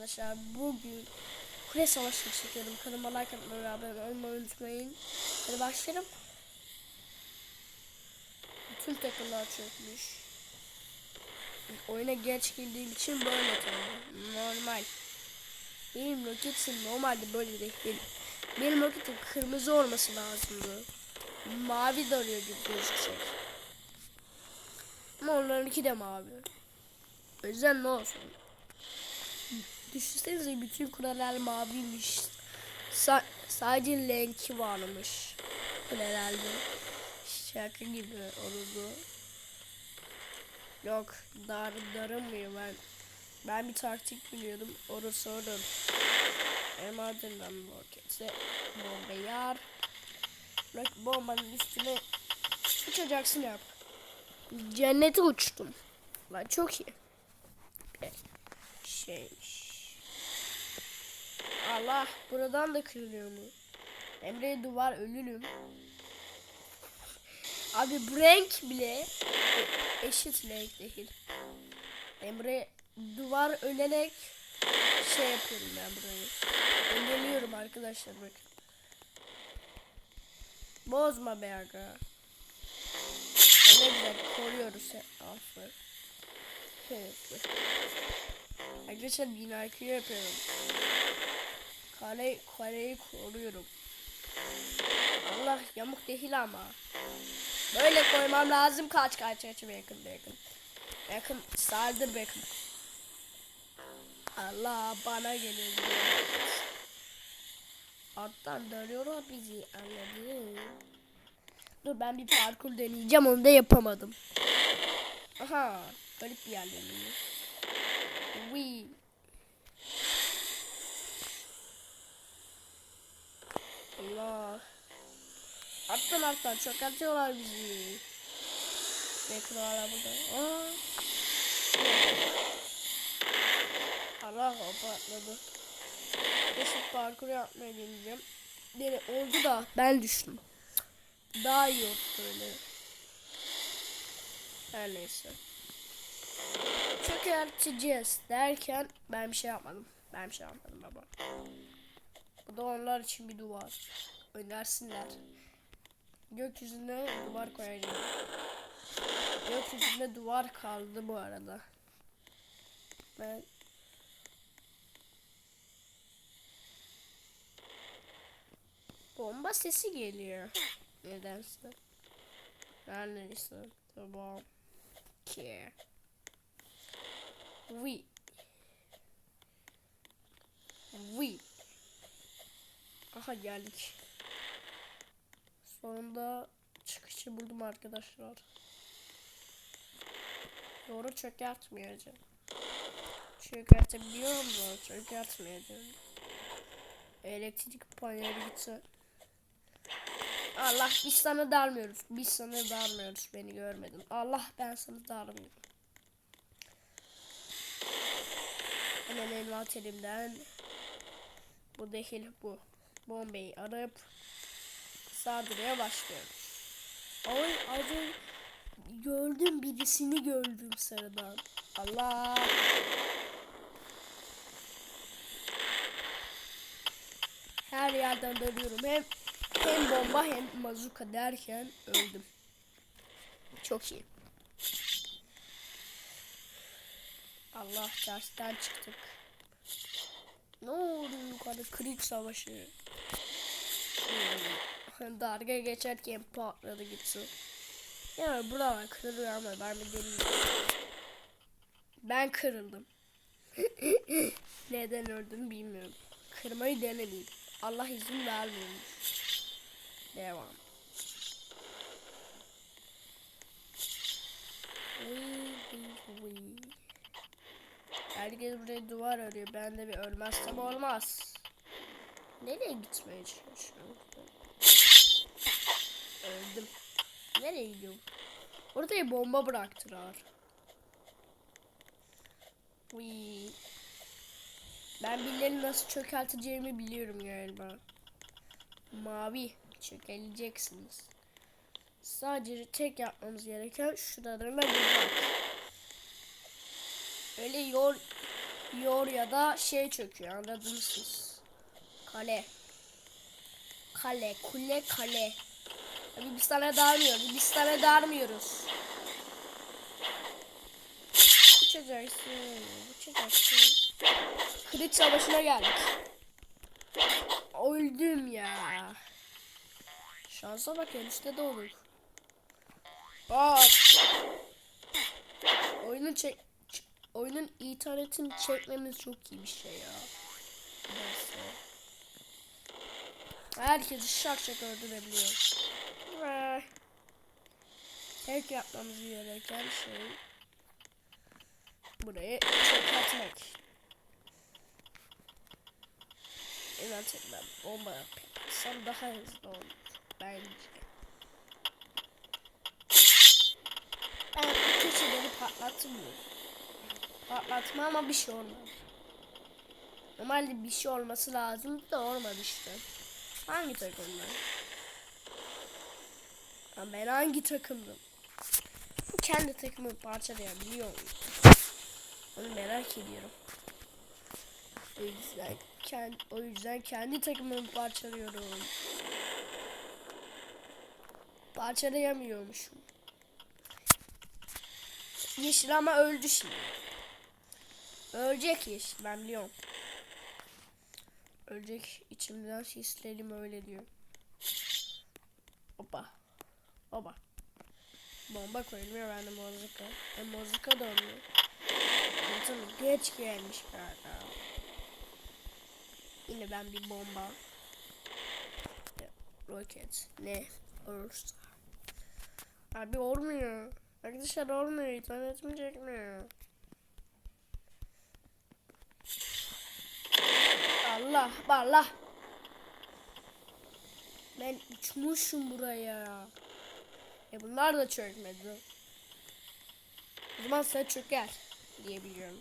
Arkadaşlar bugün kule savaşı çekiyorum. Kanalıma like atmayı ve abone olmayı unutmayın. Hadi başlayalım. Bütün takımlar çökmüş. Oyuna geç girdiğim için böyle tabii. Normal. Benim roketim normalde böyle değil. Benim, benim roketim kırmızı olması lazımdı. Mavi darıyor gibi gözükecek. Ama onlarınki de mavi. O yüzden ne olsun. Düşünsenize bütün kuleler maviymiş. Sa sadece renki varmış. Kulelerde. Şaka gibi olurdu. Yok dar darılmıyor ben. Ben bir taktik biliyordum. Orası onun. Hem ardından roketi bomba yar. Bak bombanın üstüne uçacaksın yap. Cennete uçtum. Lan çok iyi. Şeymiş. Allah buradan da kırılıyor mu? Emre duvar ölürüm. Abi bu renk bile eşit renk değil. Emre duvar ölerek şey yapıyorum ben burayı. Engelliyorum arkadaşlar bakın. Bozma be aga. Ne güzel koruyoruz hep. Aferin. Arkadaşlar binakü yapıyorum. Kale, kaleyi koruyorum. Allah yamuk değil ama. Böyle koymam lazım. Kaç kaç kaç yakın yakın. Yakın sardır yakın. Allah bana geliyor. Alttan dönüyor bizi anladın. Dur ben bir parkur deneyeceğim onu da yapamadım. Aha garip bir yerlerimiz. Wee. Allah. Alttan çok atıyorlar bizi. Bekle burada. Aa. Allah o patladı. Kesin parkur yapmaya deneyeceğim. Dene oldu da ben düştüm. Daha iyi oldu böyle. Her neyse. Çökerteceğiz derken ben bir şey yapmadım. Ben bir şey yapmadım baba. Bu da onlar için bir duvar. Önersinler. Gökyüzüne duvar koyacağım. Gökyüzünde duvar kaldı bu arada. Ben Bomba sesi geliyor. Nedense. Her neyse. Tamam. Ki. We. We. Aha geldik. Sonunda çıkışı buldum arkadaşlar. Doğru çökertmeyeceğim. Çökertebiliyor mu? Çökertmeyeceğim. Elektrik paneli gitse. Allah biz sana darmıyoruz. Biz sana darmıyoruz. Beni görmedin. Allah ben sana darmıyorum. Hemen envanterimden bu değil bu. Bombayı arayıp saldırıya başlıyorum. Ay az gördüm birisini gördüm sıradan. Allah. Her yerden dönüyorum. Hem hem bomba hem mazuka derken öldüm. Çok iyi. Allah tersten çıktık. Ne oldu yukarıda krik savaşı? Hmm. Darga geçerken patladı gitsin. Ya buralar kırılıyor ama ben bir deneyeyim. Ben kırıldım. Neden öldüm bilmiyorum. Kırmayı denedim. Allah izin vermiyormuş. Devam. Herkes buraya duvar arıyor. Ben de bir ölmezsem olmaz. Nereye gitmeye çalışıyorum? Öldüm. Nereye gidiyorum? Oraya bomba bıraktılar. Uy. Ben birilerini nasıl çökerteceğimi biliyorum galiba. Mavi çökeleceksiniz. Sadece tek yapmamız gereken şuralarına vurmak. Öyle yol yor ya da şey çöküyor anladınız siz. Kale. Kale, kule, kale. Tabii biz sana darmıyoruz. Biz sana darmıyoruz. Uçacaksın. Uçacaksın. Kılıç savaşına geldik. Öldüm ya. Şansa bak enişte de olur. Bak. Oyunun çek oyunun internetini çekmemiz çok iyi bir şey ya. Herkesi şak şak öldürebiliyor. Tek yapmamız gereken şey burayı çökertmek. Evet, ben bomba yaparsam daha hızlı olur bence. Ben köşeleri patlatmıyorum. Patlatma ama bir şey olmaz. Normalde bir şey olması lazım da olmadı işte. Hangi takımdan? Ha, ben hangi takımdım? Bu kendi takımı parçalayabiliyor muyum? Onu merak ediyorum. O yüzden kendi, o yüzden kendi takımımı parçalıyorum. Parçalayamıyormuşum. Yeşil ama öldü şimdi. Ölecek yeşil ben biliyorum. Ölecek içimden hislerim öyle diyor. Hoppa. Hoppa. Bomba koyulmuyor bende mozika. E mozika da olmuyor. Zaten geç gelmiş galiba. Yine ben bir bomba. Roket. Ne? Olursa. Abi olmuyor. Arkadaşlar olmuyor. İnternetim çekmiyor. Allah Allah. Ben uçmuşum buraya. E bunlar da çökmedi. O zaman sen çöker diyebiliyorum.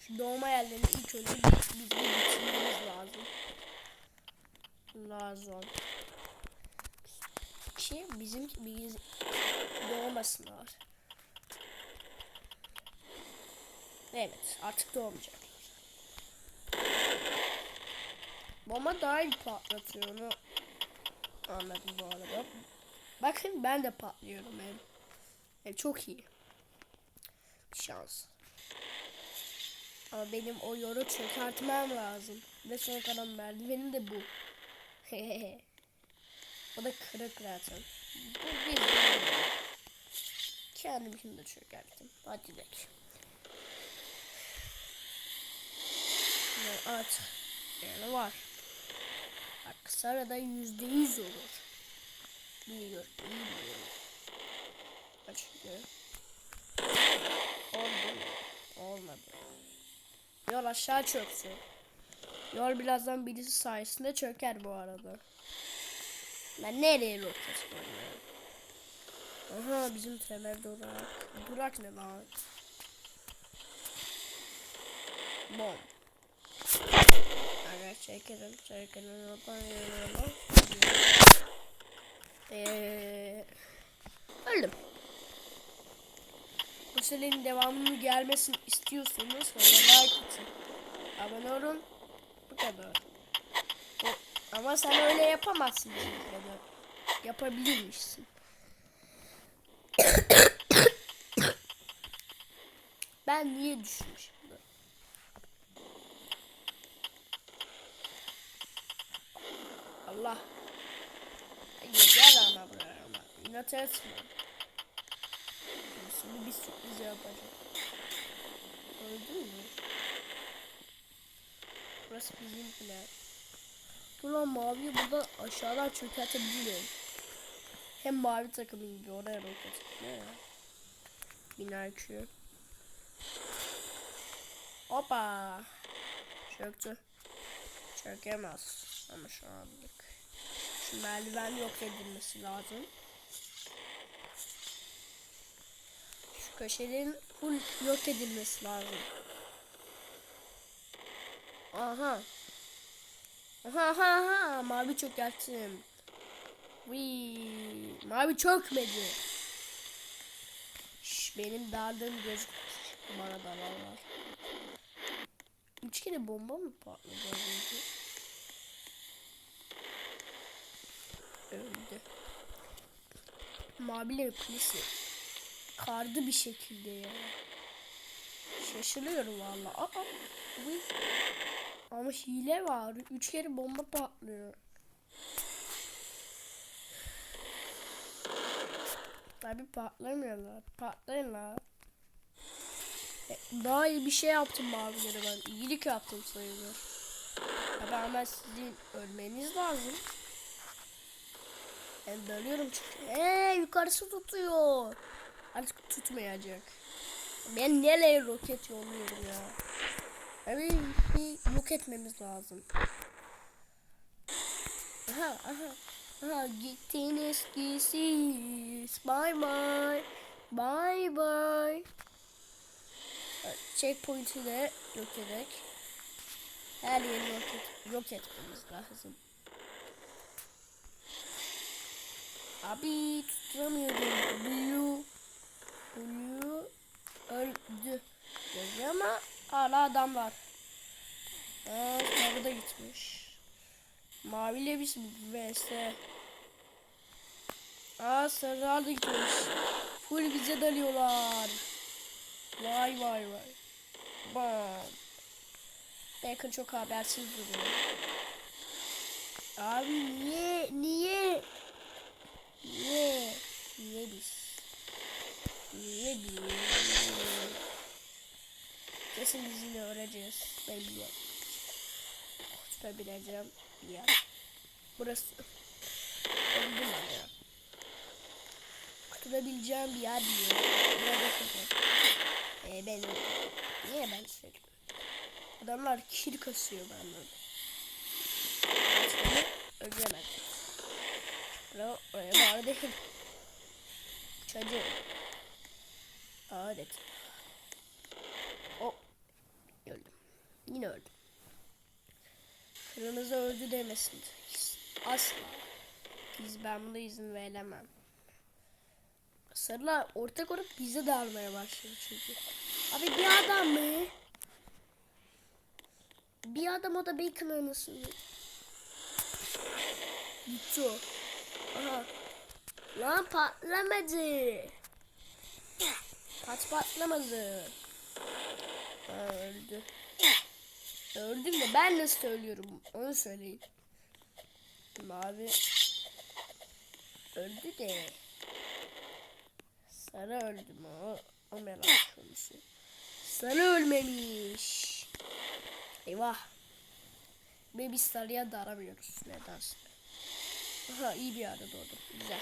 Şu doğma yerlerini ilk önce biz, bir bitirmemiz lazım. Lazım. Ki bizim biz doğmasınlar. Evet artık doğmayacaklar. Bomba daha iyi patlatıyor onu anladım bu arada. Bakın ben de patlıyorum hem. hem çok iyi. Şans. Ama benim o yoru çökertmem lazım. Ve son kalan merdivenim de bu. o da kırık zaten. Bu bir Kendimkini de çökerttim. Hadi gidelim. Şimdi artık yani var. Bak Sara'da yüzde yüz olur. Biliyor, biliyor. Açıkçası. Oldu? Olmadı. Yol aşağı çöktü. Yol birazdan birisi sayesinde çöker bu arada. Ben nereye koyuyorum? Aha bizim temel durak. Durak ne lan? Bom. Çekelim çekelim yapalım. Eee öldüm. Bu serinin devamını gelmesini istiyorsanız bana like atın. Abone olun. Bu kadar. O, ama sen öyle yapamazsın kadar. Yapabilirmişsin. ben niye düşmüşüm? Allah. Gel ama buraya ama. İnat etme. Şimdi bir sürpriz yapacak. Öldün mü? Burası bizim bile. Dur lan maviyi burada aşağıdan çökertebiliyorum. Hem mavi takımı gibi oraya roket. Ne ya? Biner Q. Hoppa. Çöktü. Çökemez. Ama şu anlık. Merdiven yok edilmesi lazım. Şu köşelerin full yok edilmesi lazım. Aha. Aha aha aha. Mavi çökerttim. Wii. Mavi çökmedi. Şş, benim dardığım gözükmüyor. Bana da var. Üç kere bomba mı patladı az önce? Öldü. Mavilerin kulesi. Kardı bir şekilde ya. Şaşırıyorum valla. Aa, ama hile var. Üç kere bomba patlıyor. Abi patlamıyorlar. Patlayın la. E, Daha iyi bir şey yaptım mavilere ben. İyilik yaptım sayılır. Ama sizin ölmeniz lazım. Ben dalıyorum çünkü. Eee yukarısı tutuyor. Artık tutmayacak. Ben nereye roket yolluyorum ya? Abi bir yok etmemiz lazım. Aha aha. Aha gittiniz gisiz. Bye bye. Bye bye. Evet, Checkpoint'i de yok edek. Her yeri yok, et, yok etmemiz lazım. Abi tutamıyorum. Blue. Blue öldü. Yazıyor ama hala adam var. Da gitmiş. Maviyle biz vs. Aa sarılar da gitmiş. Full bize dalıyorlar. Vay vay vay. Bam. Bacon çok habersiz duruyor. Abi niye? Niye? Niye? Niye biz? Niye biz? Kesin biz yine öğreneceğiz. Ben biliyorum. Tutabileceğim bir yer. Burası. Öldüm ya. Tutabileceğim bir yer diyor. Burada tutar. Ee, ben. Niye ben söyledim? Adamlar kir kasıyor benden. Aslında Bro, oraya bağlı değil. Çocuğum. Adet. O. Öldüm. Yine öldüm. Kırmızı öldü demesin. Asla. Biz ben buna izin veremem. Sarılar ortak olup bize dağılmaya başladı çünkü. Abi bir adam mı? Bir adam o da bacon anasını. Gitti o. Aha. Lan patlamadı. Pat patlamadı. Ha, öldü. Öldüm de ben nasıl söylüyorum onu söyleyin. Mavi öldü de Sarı öldü mü o, o merak konusu. Sarı ölmemiş. Eyvah. Ve biz sarıya da aramıyoruz nedense. Aha iyi bir yerde doğdum. Güzel.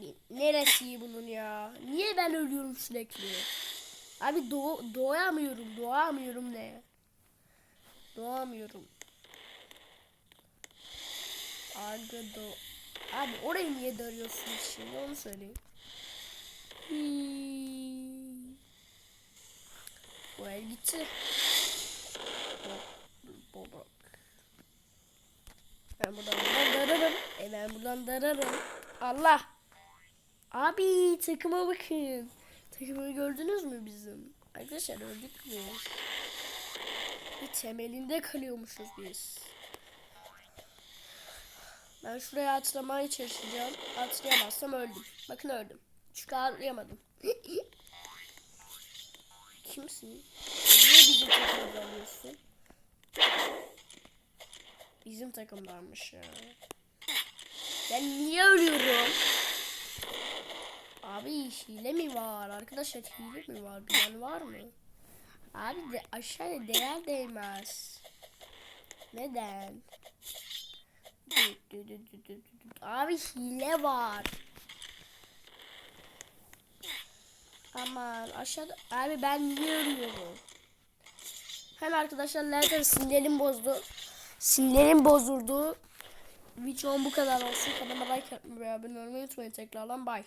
Ne- Neresi iyi bunun ya? Niye ben ölüyorum sürekli? Abi doğ doğamıyorum. Doğamıyorum ne? Doğamıyorum. Abi do Abi orayı niye darıyorsunuz şimdi onu söyleyin. Hmm. Bu el gitti. Bo- Ben buradan buradan dararım. E ben buradan dararım. Allah. Abi takıma bakın. Takımı gördünüz mü bizim? Arkadaşlar öldük mü? Bir temelinde kalıyormuşuz biz. Ben şuraya atlamaya çalışacağım. Atlayamazsam öldüm. Bakın öldüm. Çünkü atlayamadım. Kimsin? Niye bizim takımda alıyorsun? Bizim takımdanmış ya. Ben niye ölüyorum? Abi hile mi var? Arkadaşlar hile mi var? Bilen var mı? Abi de aşağıya değer değmez. Neden? Abi hile var. Aman aşağıda abi ben niye ölüyorum? Hem arkadaşlar zaten sinirim bozdu. Sinirim bozuldu. Videom bu kadar olsun. Kanalıma like atmayı ve abone olmayı unutmayın tekrardan. Bye.